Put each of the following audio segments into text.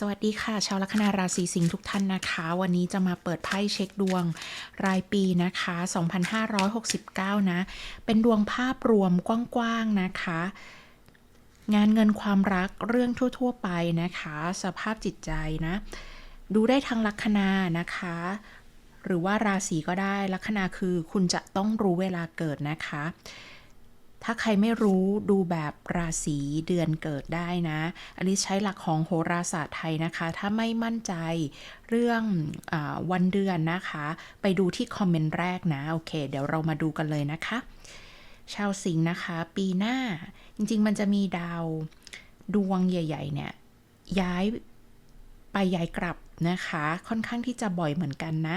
สวัสดีค่ะ ชาวลัคนาราศีสิงห์ทุกท่านนะคะ วันนี้จะมาเปิดไพ่เช็คดวงรายปีนะคะ 2569 นะ เป็นดวงภาพรวมกว้างๆนะคะ งานเงินความรักเรื่องทั่ว ๆ ไปนะคะ สภาพจิตใจนะ ดูได้ทั้งลัคนานะคะ หรือว่าราศีก็ได้ลัคนาคือคุณจะต้องรู้เวลาเกิดนะคะ ถ้าใครไม่รู้ดูแบบราศีเดือนเกิดได้นะ อันนี้ใช้หลักของโหราศาสตร์ไทยนะคะ ถ้าไม่มั่นใจเรื่องอวันเดือนนะคะ ไปดูที่คอมเมนต์แรกนะ โอเค เดี๋ยวเรามาดูกันเลยนะคะ ชาวสิงห์นะคะ ปีหน้าจริงๆ มันจะมีดาวดวงใหญ่ ๆ เนี่ย ย้ายไปย้ายกลับนะคะ ค่อนข้างที่จะบ่อยเหมือนกันนะ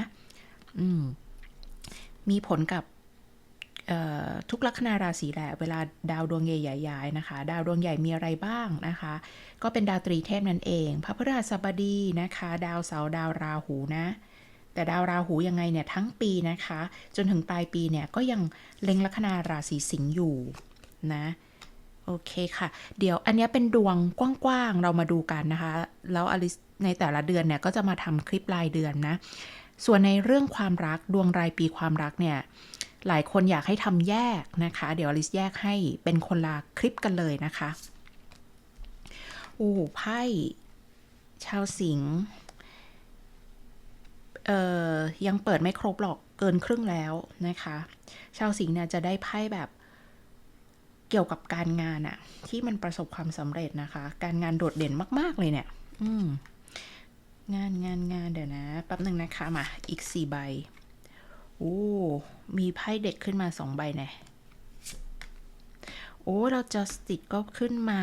อืมมีผลกับ ทุกลัคนาราศีแหละ เวลาดาวดวงใหญ่ๆย้ายนะคะ ดาวดวงใหญ่มีอะไรบ้างนะคะ ก็เป็นดาวตรีเทพนั่นเอง พระพฤหัสบดีนะคะ ดาวเสาร์ดาวราหูนะ แต่ดาวราหูยังไงเนี่ยทั้งปีนะคะ จนถึงปลายปีเนี่ยก็ยังเล็งลัคนาราศีสิงห์อยู่นะโอเคค่ะ เดี๋ยวอันนี้เป็นดวงกว้างๆ เรามาดูกันนะคะ แล้วอลิสในแต่ละเดือนเนี่ยก็จะมาทำคลิปรายเดือนนะ ส่วนในเรื่องความรักดวงรายปีความรักเนี่ย หลายคนอยากให้ทำแยกนะคะ เดี๋ยวอลิสแยกให้เป็นคนละคลิปกันเลยนะคะโอ้ไพ่ชาวสิงห์เอ่อยังเปิดไม่ครบหรอกเกินครึ่งแล้วนะคะ ชาวสิงห์เนี่ยจะได้ไพ่แบบเกี่ยวกับการงานอะที่มันประสบความสำเร็จนะคะ การงานโดดเด่นมาก ๆ เลยเนี่ย อืมงานงานงานเดี๋ยวนะแป๊บหนึ่งนะคะมาอีกสี่ใบ โอ้ มีไพ่เด็กขึ้นมาสองใบแน่โอ้ เราจะสติกก็ขึ้นมา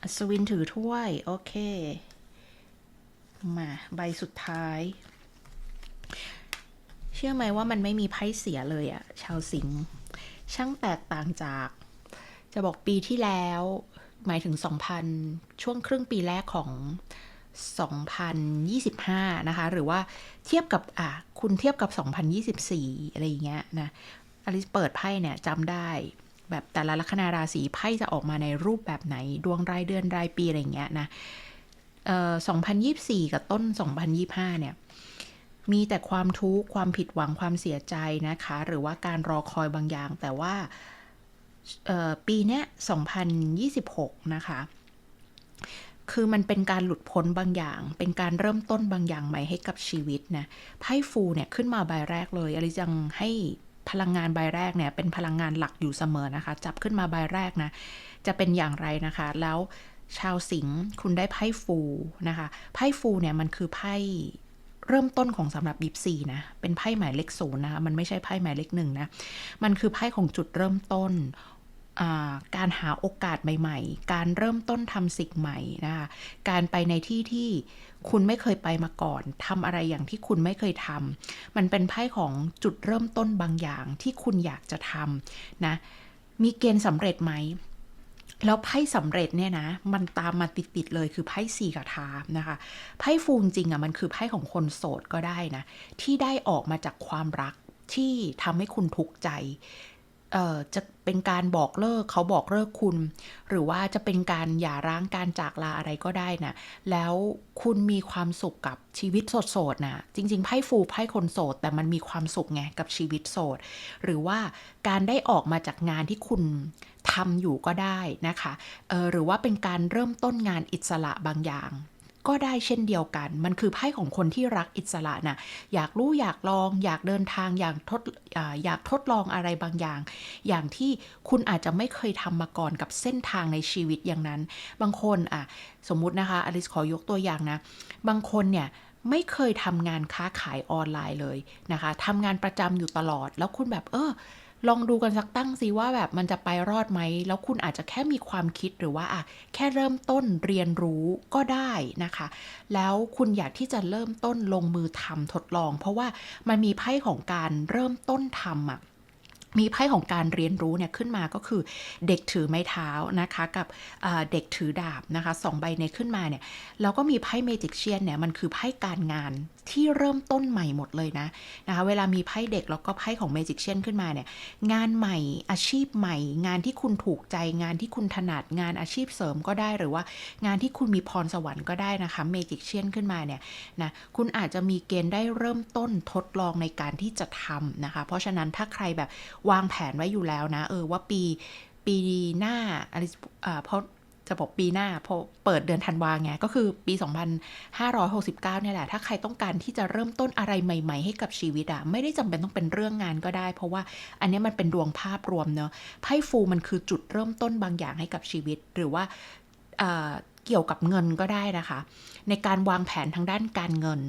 อัศวินถือถ้วย โอเค มาใบสุดท้าย เชื่อไหมว่ามันไม่มีไพ่เสียเลยอะชาวสิงห์ช่างแตกต่างจาก จะบอกปีที่แล้ว หมายถึง 2,000 ช่วงครึ่งปีแรกของ 2025 นะคะ หรือว่าเทียบกับอะคุณเทียบกับ 2024 อะไรอย่างเงี้ยนะอลิสเปิดไพ่เนี่ยจำได้แบบแต่ละลัคนาราศีไพ่จะออกมาในรูปแบบไหนดวงรายเดือนรายปี อะไรอย่างเงี้ยนะเอ่อ2024 กับต้น 2025 เนี่ย มีแต่ความทุกข์ความผิดหวังความเสียใจนะคะ หรือว่าการรอคอยบางอย่าง แต่ว่าปีเนี้ย2026 นะคะ คือมันเป็นการหลุดพ้นบางอย่าง เป็นการเริ่มต้นบางอย่างใหม่ให้กับชีวิตนะไพ่ฟูเนี่ยขึ้นมาใบแรกเลยอลิยังให้พลังงานใบแรกเนี่ยเป็นพลังงานหลักอยู่เสมอนะคะ จับขึ้นมาใบแรกนะ จะเป็นอย่างไรนะคะ แล้วชาวสิงห์คุณได้ไพ่ฟูนะคะ ไพ่ฟูเนี่ยมันคือไพ่เริ่มต้นของสำหรับยิปซีนะ เป็นไพ่หมายเลขศูนย์นะคะ มันไม่ใช่ไพ่หมายเลขหนึ่งนะ มันคือไพ่ของจุดเริ่มต้น การหาโอกาสใหม่ ๆ การเริ่มต้นทำสิ่งใหม่นะคะการไปในที่ที่คุณไม่เคยไปมาก่อนทำอะไรอย่างที่คุณไม่เคยทำมันเป็นไพ่ของจุดเริ่มต้นบางอย่างที่คุณอยากจะทำนะมีเกณฑ์สำเร็จไหมแล้วไพ่สำเร็จเนี่ยนะ มันตามมาติดๆเลยคือไพ่สี่กระทามนะคะไพ่ฟูจริงๆอะมันคือไพ่ของคนโสดก็ได้นะ ที่ได้ออกมาจากความรักที่ทำให้คุณทุกข์ใจ จะเป็นการบอกเลิกเขาบอกเลิกคุณ หรือว่าจะเป็นการหย่าร้างการจากลาอะไรก็ได้นะ แล้วคุณมีความสุขกับชีวิตโสดๆนะ จริงๆไพ่ฟูไพ่คนโสด แต่มันมีความสุขไงกับชีวิตโสด หรือว่าการได้ออกมาจากงานที่คุณทำอยู่ก็ได้นะคะเออหรือว่าเป็นการเริ่มต้นงานอิสระบางอย่าง ก็ได้เช่นเดียวกัน มันคือไพ่ของคนที่รักอิสระนะอยากรู้อยากลอง อยากเดินทางอยากทดออยากทดลองอะไรบางอย่าง อย่างที่คุณอาจจะไม่เคยทำมาก่อนกับเส้นทางในชีวิตอย่างนั้น บางคนอะสมมุตินะคะอลิสขอยกตัวอย่างนะ บางคนเนี่ยไม่เคยทำงานค้าขายออนไลน์เลยนะคะทำงานประจำอยู่ตลอด แล้วคุณแบบเออ ลองดูกันสักตั้งสิว่าแบบมันจะไปรอดไหม แล้วคุณอาจจะแค่มีความคิดหรือว่าอะแค่เริ่มต้นเรียนรู้ก็ได้นะคะ แล้วคุณอยากที่จะเริ่มต้นลงมือทำทดลอง เพราะว่ามันมีไพ่ของการเริ่มต้นทำอะ มีไพ่ของการเรียนรู้เนี่ยขึ้นมาก็คือเด็กถือไม้เท้านะคะกับเด็กถือดาบนะคะสองใบเนี้ขึ้นมาเนี่ยแล้วก็มีไพ่เมจิกเชียนเนี่ยมันคือไพ่การงานที่เริ่มต้นใหม่หมดเลยนะนะคะเวลามีไพ่เด็กแล้วก็ไพ่ของเมจิกเชียนขึ้นมาเนี่ยงานใหม่อาชีพใหม่ งานที่คุณถูกใจ งานที่คุณถนัดงานอาชีพเสริมก็ได้หรือว่า งานที่คุณมีพรสวรรค์ก็ได้นะคะเมจิกเชียนขึ้นมาเนี่ยนะคุณอาจจะมีเกณฑ์ได้เริ่มต้นทดลองในการที่จะทำนะคะเพราะฉะนั้นถ้าใครแบบวางแผนไว้อยู่แล้วนะ เออว่าปีปีหน้าอะไรอ่าเพราะจะบอกปีหน้าพอเปิดเดือนธันวาไงก็คือปี 2569 เนี่ยแหละ ถ้าใครต้องการที่จะเริ่มต้นอะไรใหม่ ๆ ให้กับชีวิตอะไม่ได้จำเป็นต้องเป็นเรื่องงานก็ได้ เพราะว่าอันนี้มันเป็นดวงภาพรวมเนอะไพ่ฟูมันคือจุดเริ่มต้นบางอย่างให้กับชีวิต หรือว่าเกี่ยวกับเงินก็ได้นะคะ ในการวางแผนทางด้านการเงิน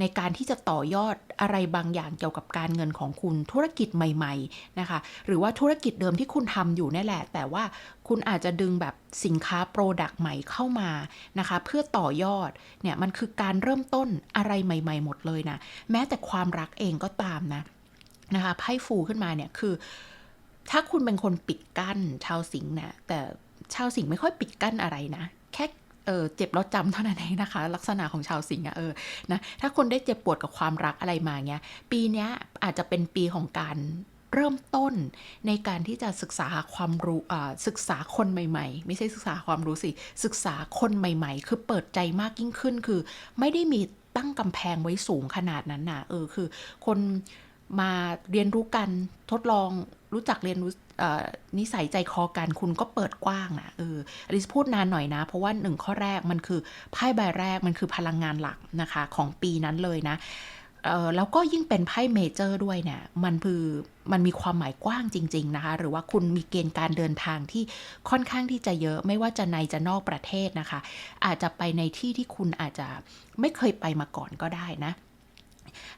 ในการที่จะต่อยอดอะไรบางอย่างเกี่ยวกับการเงินของคุณธุรกิจใหม่ ๆนะคะ หรือว่าธุรกิจเดิมที่คุณทำอยู่นี่แหละ แต่ว่าคุณอาจจะดึงแบบสินค้าโปรดักต์ใหม่เข้ามานะคะ เพื่อต่อยอดเนี่ยมันคือการเริ่มต้นอะไรใหม่ ๆ หมดเลยนะแม้แต่ความรักเองก็ตามนะนะคะไพ่ฟูขึ้นมาเนี่ยคือ ถ้าคุณเป็นคนปิดกั้นชาวสิงห์เนี่ยแต่ชาวสิงห์ไม่ค่อยปิดกั้นอะไรนะ แค่ เออเจ็บแล้วจำเท่านั้นเองนะคะ ลักษณะของชาวสิงห์อะเออนะถ้าคนได้เจ็บปวดกับความรักอะไรมาเนี้ย ปีนี้อาจจะเป็นปีของการเริ่มต้นในการที่จะศึกษาความรู้ศึกษาคนใหม่ ๆ ไม่ใช่ศึกษาความรู้สิ ศึกษาคนใหม่ ๆ คือเปิดใจมากยิ่งขึ้นคือ ไม่ได้มีตั้งกำแพงไว้สูงขนาดนั้นนะเออคือ คน มาเรียนรู้กันทดลองรู้จักเรียนรู้นิสัยใจคอกันคุณก็เปิดกว้างนะเอออลิซพูดนานหน่อยนะ เพราะว่าหนึ่งข้อแรกมันคือไพ่ใบแรกมันคือพลังงานหลักนะคะของปีนั้นเลยนะแล้วก็ยิ่งเป็นไพ่เมเจอร์ด้วยเนี่ยมันคือมันมีความหมายกว้างจริง ๆ นะคะ หรือว่าคุณมีเกณฑ์การเดินทางที่ค่อนข้างที่จะเยอะไม่ว่าจะในจะนอกประเทศนะคะ อาจจะไปในที่ที่คุณอาจจะไม่เคยไปมาก่อนก็ได้นะ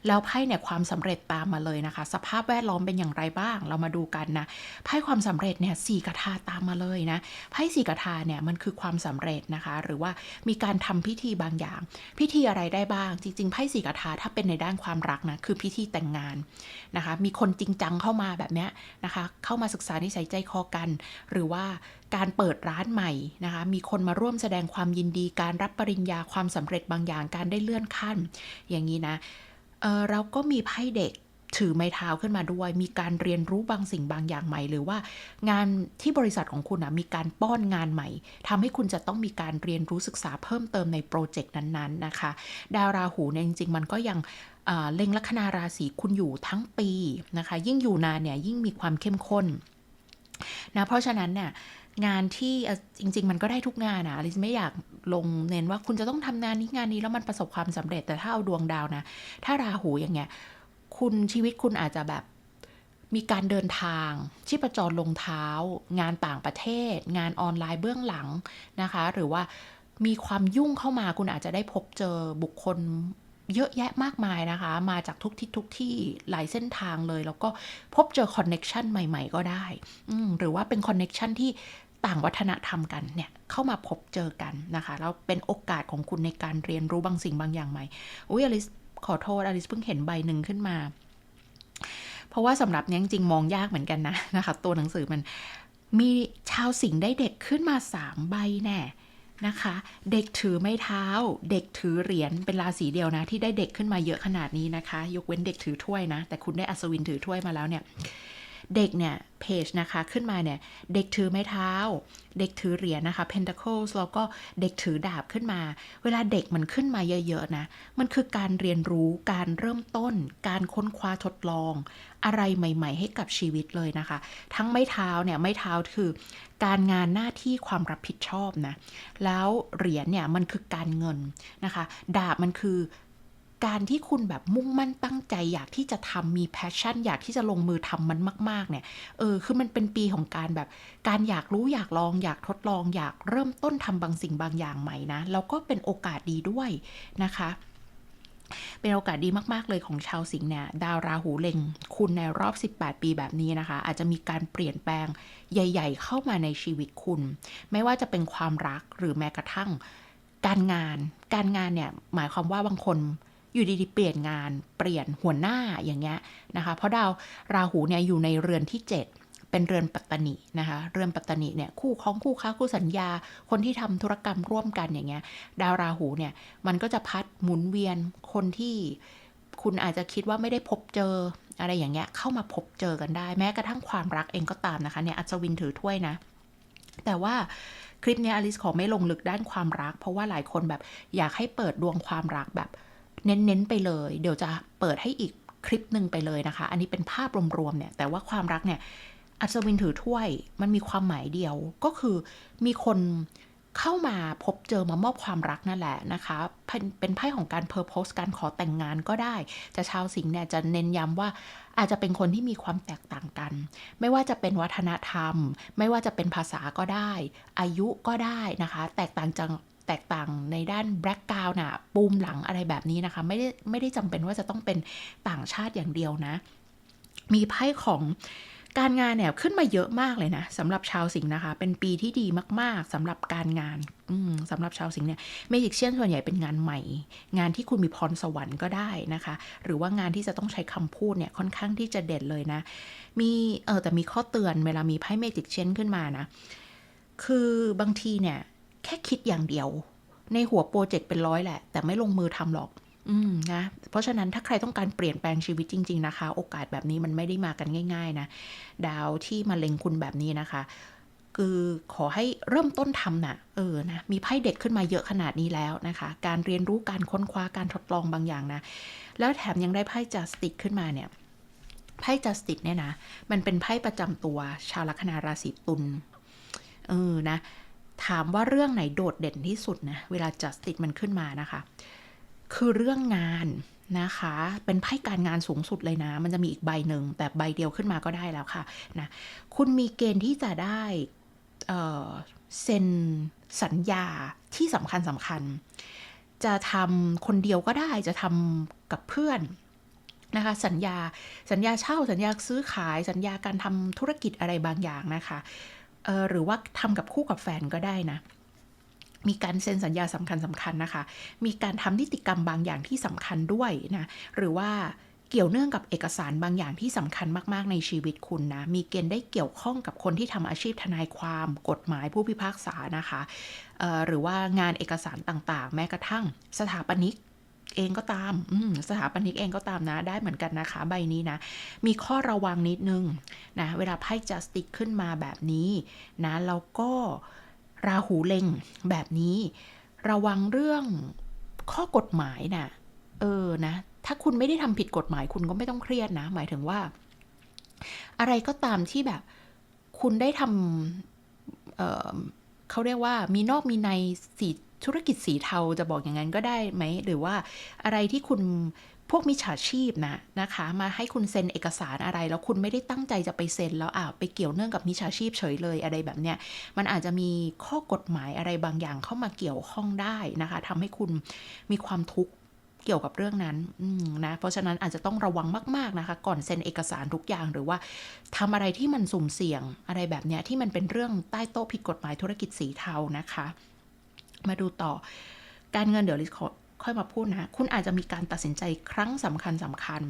แล้วไพ่เนี่ยความสำเร็จตามมาเลยนะคะ สภาพแวดล้อมเป็นอย่างไรบ้าง เรามาดูกันนะไพ่ความสำเร็จเนี่ยสี่กระทาตามมาเลยนะไพ่สี่กระทาเนี่ยมันคือความสำเร็จนะคะ หรือว่ามีการทำพิธีบางอย่าง พิธีอะไรได้บ้าง จริงๆไพ่สี่กระทาถ้าเป็นในด้านความรักนะคือพิธีแต่งงานนะคะ มีคนจริงจังเข้ามาแบบเนี้ยนะคะ เข้ามาศึกษานิสัยใจคอกัน หรือว่าการเปิดร้านใหม่นะคะ มีคนมาร่วมแสดงความยินดี การรับปริญญาความสำเร็จบางอย่าง การได้เลื่อนขั้น อย่างนี้นะ เออเราก็มีไพ่เด็กถือไม้เท้าขึ้นมาด้วย มีการเรียนรู้บางสิ่งบางอย่างใหม่ หรือว่างานที่บริษัทของคุณนะมีการป้อนงานใหม่ทำให้คุณจะต้องมีการเรียนรู้ศึกษาเพิ่มเติมในโปรเจกต์นั้นๆนะคะ ดาวราหูเนี่ยจริงๆ มันก็ยังเเล็งลัคนาราศีคุณอยู่ทั้งปีนะคะ ยิ่งอยู่นานเนี่ยยิ่งมีความเข้มข้นนะเพราะฉะนั้นเนี่ย งานที่จริง ๆ มันก็ได้ทุกงานนะลิซไม่อยากลงเน้นว่าคุณจะต้องทำงานนี้งานนี้แล้วมันประสบความสำเร็จแต่ถ้าเอาดวงดาวนะ ถ้าราหูอย่างเงี้ย คุณชีวิตคุณอาจจะแบบมีการเดินทาง ชีพจรลงเท้า งานต่างประเทศ งานออนไลน์เบื้องหลังนะคะ หรือว่ามีความยุ่งเข้ามาคุณอาจจะได้พบเจอบุคคลเยอะแยะมากมายนะคะ มาจากทุกทิศทุกที่หลายเส้นทางเลย แล้วก็พบเจอคอนเน็ชันใหม่ ๆ ก็ได้ หรือว่าเป็นคอนเน็ชันที่ ต่างวัฒนธรรมกันเนี่ยเข้ามาพบเจอกันนะคะแล้วเป็นโอกาสของคุณในการเรียนรู้บางสิ่งบางอย่างใหม่อุ้ยอลิสขอโทษอลิสเพิ่งเห็นใบหนึ่งขึ้นมา เพราะว่าสำหรับเนี้ยจริงมองยากเหมือนกันนะนะคะตัวหนังสือมันมีชาวสิงห์ได้เด็กขึ้นมาสามใบแน่นะคะ เด็กถือไม้เท้า เด็กถือเหรียญเป็นราศีเดียวนะ ที่ได้เด็กขึ้นมาเยอะขนาดนี้นะคะ ยกเว้นเด็กถือถ้วยนะ แต่คุณได้อัศวินถือถ้วยมาแล้วเนี่ย เด็กเนี่ยเพจนะคะขึ้นมาเนี่ยเด็กถือไม้เท้า เด็กถือเหรียญนะคะ Pentacles แล้วก็เด็กถือดาบขึ้นมา เวลาเด็กมันขึ้นมาเยอะๆนะมันคือการเรียนรู้การเริ่มต้น การค้นคว้าทดลอง อะไรใหม่ ๆ ให้กับชีวิตเลยนะคะ ทั้งไม้เท้าเนี่ยไม้เท้าคือ การงานหน้าที่ความรับผิดชอบนะแล้วเหรียญเนี่ยมันคือการเงินนะคะ ดาบมันคือ การที่คุณแบบมุ่งมั่นตั้งใจ อยากที่จะทำมีแพชชั่น อยากที่จะลงมือทำมันมาก ๆ เนี่ย เออ คือมันเป็นปีของการแบบการอยากรู้อยากลอง อยากทดลอง อยากเริ่มต้นทำบางสิ่งบางอย่างใหม่นะ แล้วก็เป็นโอกาสดีด้วยนะคะเป็นโอกาสดีมาก ๆ เลยของชาวสิงห์เนี่ยดาวราหูเล็ง คุณในรอบ 18 ปีแบบนี้นะคะ อาจจะมีการเปลี่ยนแปลงใหญ่ ๆ เข้ามาในชีวิตคุณ ไม่ว่าจะเป็นความรักหรือแม้กระทั่งการงาน การงานเนี่ยหมายความว่าบางคน อยู่ดีๆ เปลี่ยนงานเปลี่ยนหัวหน้าอย่างเงี้ยนะคะ เพราะดาวราหูเนี่ยอยู่ในเรือนที่ 7เป็นเรือนปัตตนินะคะ เรือนปัตตนิเนี่ยคู่ของคู่ค้าคู่สัญญา คนที่ทำธุรกรรมร่วมกันอย่างเงี้ย ดาวราหูเนี่ยมันก็จะพัดหมุนเวียนคนที่คุณอาจจะคิดว่าไม่ได้พบเจออะไรอย่างเงี้ยเข้ามาพบเจอกันได้ แม้กระทั่งความรักเองก็ตามนะคะเนี่ยอัศวินถือถ้วยนะ แต่ว่าคลิปนี้อลิสขอไม่ลงลึกด้านความรัก เพราะว่าหลายคนแบบอยากให้เปิดดวงความรักแบบ เน้นๆไปเลย เดี๋ยวจะเปิดให้อีกคลิปหนึ่งไปเลยนะคะ อันนี้เป็นภาพรวมๆเนี่ย แต่ว่าความรักเนี่ย อัศวินถือถ้วย มันมีความหมายเดียว ก็คือมีคนเข้ามาพบเจอมามอบความรักนั่นแหละนะคะ เป็นเป็นไพ่ของการเพอร์โพสการขอแต่งงานก็ได้ จะชาวสิงห์เนี่ยจะเน้นย้ำว่าอาจจะเป็นคนที่มีความแตกต่างกัน ไม่ว่าจะเป็นวัฒนธรรม ไม่ว่าจะเป็นภาษาก็ได้ อายุก็ได้นะคะ แตกต่างจัง แตกต่างในด้านแบล็กกราวน์น่ะปูมหลังอะไรแบบนี้นะคะ ไม่ได้ไม่ได้จำเป็นว่าจะต้องเป็นต่างชาติอย่างเดียวนะ มีไพ่ของการงานเนี่ยขึ้นมาเยอะมากเลยนะสำหรับชาวสิงห์นะคะ เป็นปีที่ดีมากๆสำหรับการงานสำหรับชาวสิงห์เนี่ยเมจิกเชียนส่วนใหญ่เป็นงานใหม่ งานที่คุณมีพรสวรรค์ก็ได้นะคะ หรือว่างานที่จะต้องใช้คำพูดเนี่ยค่อนข้างที่จะเด่นเลยนะ มีเออแต่มีข้อเตือนเวลามีไพ่เมจิกเชียนขึ้นมานะ คือบางทีเนี่ย แค่คิดอย่างเดียว ในหัวโปรเจกต์เป็นร้อยแหละ แต่ไม่ลงมือทำหรอก อืมนะ เพราะฉะนั้นถ้าใครต้องการเปลี่ยนแปลงชีวิตจริง ๆ นะคะ โอกาสแบบนี้มันไม่ได้มากันง่าย ๆ นะ ดาวที่มาเล็งคุณแบบนี้นะคะ คือขอให้เริ่มต้นทำนะ่ะ เออนะ มีไพ่เด็ดขึ้นมาเยอะขนาดนี้แล้วนะคะ การเรียนรู้การค้นคว้าการทดลองบางอย่างนะ แล้วแถมยังได้ไพ่จัสติกขึ้นมาเนี่ยไพ่จัสติกเนี่ยนะ มันเป็นไพ่ประจำตัวชาวลัคนาราศีตุล เออ นะ ถามว่าเรื่องไหนโดดเด่นที่สุดนะเวลาจัสติกมันขึ้นมานะคะ คือเรื่องงานนะคะ เป็นไพ่การงานสูงสุดเลยนะ มันจะมีอีกใบหนึ่งแต่ใบเดียวขึ้นมาก็ได้แล้วค่ะนะคุณมีเกณฑ์ที่จะได้เเซ็นสัญญาที่สำคัญสำคัญ จะทำคนเดียวก็ได้จะทำกับเพื่อนนะคะสัญญาสัญญาเช่าสัญญาซื้อขายสัญญาการทำธุรกิจอะไรบางอย่างนะคะ หรือว่าทำกับคู่กับแฟนก็ได้นะ มีการเซ็นสัญญาสำคัญสำคัญนะคะ มีการทำนิติกรรมบางอย่างที่สำคัญด้วยนะ หรือว่าเกี่ยวเนื่องกับเอกสารบางอย่างที่สำคัญมากๆในชีวิตคุณนะ มีเกณฑ์ได้เกี่ยวข้องกับคนที่ทำอาชีพทนายความ กฎหมายผู้พิพากษานะคะ หรือว่างานเอกสารต่างๆ แม้กระทั่งสถาปนิก เองก็ตามอืสถาปนิกเองก็ตามนะ ได้เหมือนกันนะคะ ใบนี้นะ มีข้อระวังนิดนึงนะ เวลาไพ่จัสติกขึ้นมาแบบนี้นะแล้วก็ราหูเล็งแบบนี้ ระวังเรื่องข้อกฎหมายนะเออนะ ถ้าคุณไม่ได้ทำผิดกฎหมายคุณก็ไม่ต้องเครียดนะ หมายถึงว่า อะไรก็ตามที่แบบ คุณได้ทำเเขาเรียกว่ามีนอกมีในสี ธุรกิจสีเทาจะบอกอย่างนั้นก็ได้ไหม หรือว่าอะไรที่คุณพวกมิจฉาชีพนะนะคะ มาให้คุณเซ็นเอกสารอะไร แล้วคุณไม่ได้ตั้งใจจะไปเซ็น แล้วอ่าไปเกี่ยวเนื่องกับมิจฉาชีพเฉยเลยอะไรแบบเนี้ยมันอาจจะมีข้อกฎหมายอะไรบางอย่างเข้ามาเกี่ยวข้องได้นะคะทำให้คุณมีความทุกข์เกี่ยวกับเรื่องนั้นนะเพราะฉะนั้นอาจจะต้องระวังมาก ๆนะคะ ก่อนเซ็นเอกสารทุกอย่างหรือว่าทำอะไรที่มันสุ่มเสี่ยงอะไรแบบเนี้ยที่มันเป็นเรื่องใต้โต๊ะผิดกฎหมายธุรกิจสีเทานะคะ มาดูต่อ การเงินเดี๋ยวลิขอค่อยมาพูดนะ คุณอาจจะมีการตัดสินใจครั้งสำคัญสำคัญ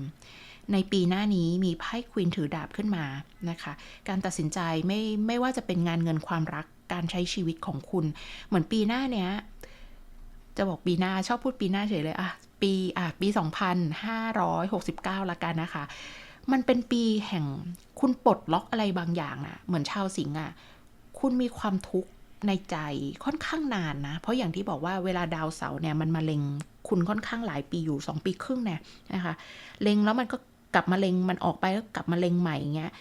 ในปีหน้านี้มีไพ่ควีนถือดาบขึ้นมานะคะ การตัดสินใจไม่ไม่ว่าจะเป็นงานเงินความรักการใช้ชีวิตของคุณ เหมือนปีหน้าเนี้ยจะบอกปีหน้าชอบพูดปีหน้าเฉยเลยอะปีอะปี 2569 ละกันนะคะ มันเป็นปีแห่งคุณปลดล็อกอะไรบางอย่างนะเหมือนชาวสิงห์อะคุณมีความทุกข์ ในใจค่อนข้างนานนะ เพราะอย่างที่บอกว่าเวลาดาวเสาร์เนี่ยมันมาเล็งคุณค่อนข้างหลายปีอยู่ 2 ปีครึ่งเนี่ยนะคะเล็งแล้วมันก็กลับมาเล็งมันออกไปแล้วกลับมาเล็งใหม่เงี้ย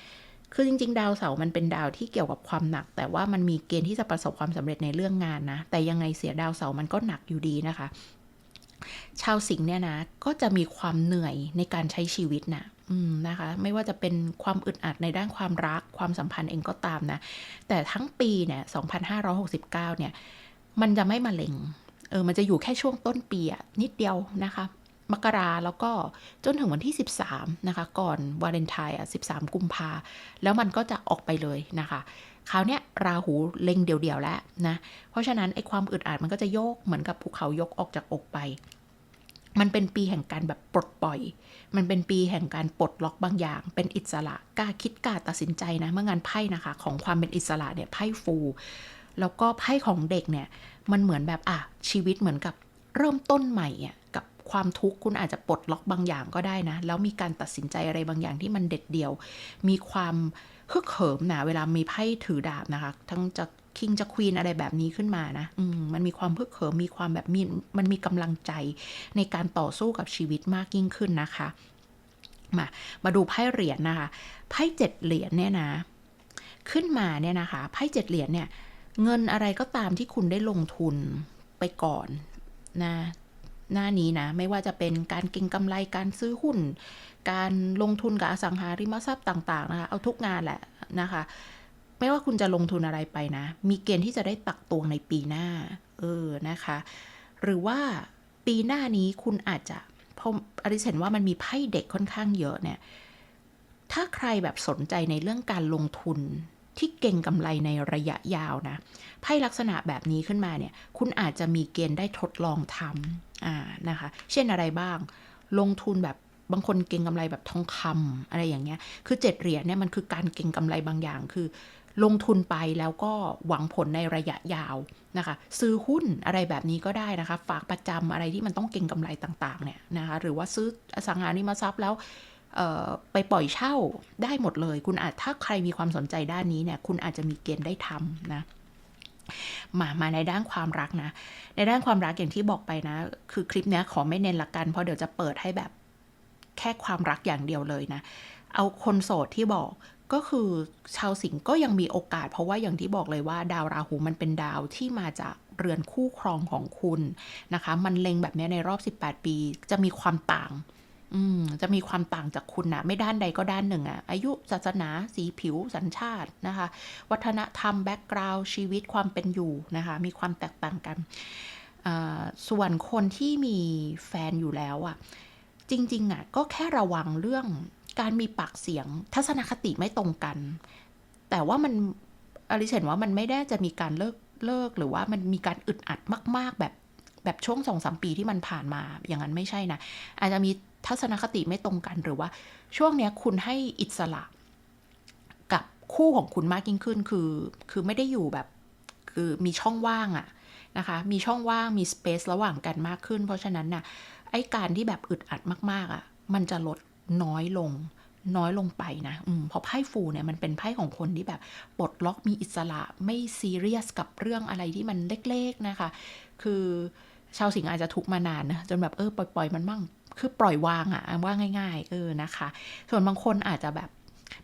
คือจริง ๆ ดาวเสาร์มันเป็นดาวที่เกี่ยวกับความหนัก แต่ว่ามันมีเกณฑ์ที่จะประสบความสำเร็จในเรื่องงานนะ แต่ยังไงเสียดาวเสาร์มันก็หนักอยู่ดีนะคะ ชาวสิงห์เนี่ยนะ ก็จะมีความเหนื่อยในการใช้ชีวิตนะ นะคะไม่ว่าจะเป็นความอึดอัดในด้านความรักความสัมพันธ์เองก็ตามนะ แต่ทั้งปีเนี่ย2569 เนี่ย มันจะไม่มาเล็งเออมันจะอยู่แค่ช่วงต้นปีอะนิดเดียวนะคะมกราแล้วก็จนถึงวันที่ 13 นะคะ ก่อนวาเลนไทน์อะ 13 กุมภาแล้วมันก็จะออกไปเลยนะคะ คราวเนี้ยราหูเล็งเดี่ยวๆแล้วนะ เพราะฉะนั้นไอ้ความอึดอัดมันก็จะโยกเหมือนกับภูเขายกออกจากอกไป มันเป็นปีแห่งการแบบปลดปล่อย มันเป็นปีแห่งการปลดล็อกบางอย่าง เป็นอิสระกล้าคิดกล้าตัดสินใจนะ เมื่องานไพ่นะคะ ของความเป็นอิสระเนี่ยไพ่ฟู แล้วก็ไพ่ของเด็กเนี่ย มันเหมือนแบบอะชีวิตเหมือนกับเริ่มต้นใหม่อะกับความทุกข์คุณอาจจะปลดล็อกบางอย่างก็ได้นะ แล้วมีการตัดสินใจอะไรบางอย่างที่มันเด็ดเดี่ยว มีความฮึกเหิมนะเวลามีไพ่ถือดาบนะคะ ทั้งจะ คิงจะควีนอะไรแบบนี้ขึ้นมานะอืมมันมีความฮึกเหิมมีความแบบมีมันมีกำลังใจในการต่อสู้กับชีวิตมากยิ่งขึ้นนะคะ มามาดูไพ่เหรียญนะคะไพ่เจ็ดเหรียญเนี่ยนะ ขึ้นมาเนี่ยนะคะไพ่เจ็ดเหรียญเนี่ย เงินอะไรก็ตามที่คุณได้ลงทุนไปก่อนนะหน้านี้นะ ไม่ว่าจะเป็นการเก็งกำไรการซื้อหุ้น การลงทุนกับอสังหาริมทรัพย์ต่าง ๆ นะคะ เอาทุกงานแหละนะคะ ไม่ว่าคุณจะลงทุนอะไรไปนะ มีเกณฑ์ที่จะได้ตักตวงในปีหน้า เออนะคะ หรือว่าปีหน้านี้คุณอาจจะเพราะอริเห็นว่ามันมีไพ่เด็กค่อนข้างเยอะเนี่ย ถ้าใครแบบสนใจในเรื่องการลงทุนที่เก่งกำไรในระยะยาวนะไพ่ลักษณะแบบนี้ขึ้นมาเนี่ย คุณอาจจะมีเกณฑ์ได้ทดลองทำอ่านะคะ เช่นอะไรบ้าง ลงทุนแบบบางคนเก่งกำไรแบบทองคำอะไรอย่างเงี้ย คือเจ็ดเหรียญเนี่ยมันคือการเก่งกำไรบางอย่าง คือ ลงทุนไปแล้วก็หวังผลในระยะยาวนะคะ ซื้อหุ้นอะไรแบบนี้ก็ได้นะคะ ฝากประจำอะไรที่มันต้องเก่งกำไรต่างๆเนี่ยนะคะหรือว่าซื้ออสังหาริมทรัพย์แล้วไปปล่อยเช่าได้หมดเลย คุณอาจถ้าใครมีความสนใจด้านนี้เนี่ยคุณอาจจะมีเกณฑ์ได้ทำนะมามาในด้านความรักนะ ในด้านความรักอย่างที่บอกไปนะ คือคลิปเนี้ยขอไม่เน้นละกัน เพราะเดี๋ยวจะเปิดให้แบบแค่ความรักอย่างเดียวเลยนะ เอาคนโสดที่บอก ก็คือชาวสิงห์ก็ยังมีโอกาส เพราะว่าอย่างที่บอกเลยว่าดาวราหูมันเป็นดาวที่มาจากเรือนคู่ครองของคุณนะคะ มันเล็งแบบนี้ในรอบ 18 ปี จะมีความต่าง อืม จะมีความต่างจากคุณนะไม่ด้านใดก็ด้านหนึ่งอะอายุศาสนาสีผิวสัญชาตินะคะ วัฒนธรรมแบ็กกราวด์ชีวิตความเป็นอยู่นะคะ มีความแตกต่างกันส่วนคนที่มีแฟนอยู่แล้วอะจริง ๆอะก็แค่ระวังเรื่อง การมีปากเสียงทัศนคติไม่ตรงกัน แต่ว่ามันอริเชนว่ามันไม่ได้จะมีการเลิกเลิกหรือว่ามันมีการอึดอัดมาก ๆ แบบแบบช่วงสองสามปีที่มันผ่านมา อย่างนั้นไม่ใช่นะ อาจจะมีทัศนคติไม่ตรงกันหรือว่า ช่วงเนี้ยคุณให้อิสระ กับคู่ของคุณมากยิ่งขึ้นคือ คือไม่ได้อยู่แบบ คือมีช่องว่างอะนะคะ มีช่องว่างมีสเปซระหว่างกันมากขึ้น เพราะฉะนั้นน่ะไอ้การที่แบบอึดอัดมากๆอะมันจะลด น้อยลงน้อยลงไปนะอืมเพราะไพ่ฟูเนี่ยมันเป็นไพ่ของคนที่แบบปลดล็อกมีอิสระไม่ซีเรียสกับเรื่องอะไรที่มันเล็กๆนะคะ คือชาวสิงห์อาจจะทุกมานานนะจนแบบเออปล่อยๆมันมั่งคือปล่อยวางอะว่าง่าย ๆ เออนะคะ ส่วนบางคนอาจจะแบบ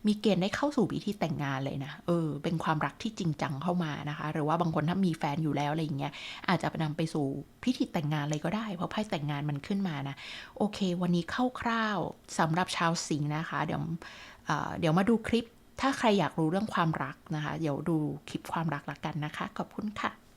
มีเกณฑ์ได้เข้าสู่พิธีแต่งงานเลยนะ เออ เป็นความรักที่จริงจังเข้ามานะคะ หรือว่าบางคนถ้ามีแฟนอยู่แล้วอะไรอย่างเงี้ย อาจจะนำไปสู่พิธีแต่งงานเลยก็ได้ เพราะไพ่แต่งงานมันขึ้นมานะ โอเค วันนี้คร่าวๆสำหรับชาวสิงห์นะคะ เดี๋ยวเดี๋ยวมาดูคลิป ถ้าใครอยากรู้เรื่องความรักนะคะ เดี๋ยวดูคลิปความรักละกันนะคะ ขอบคุณค่ะ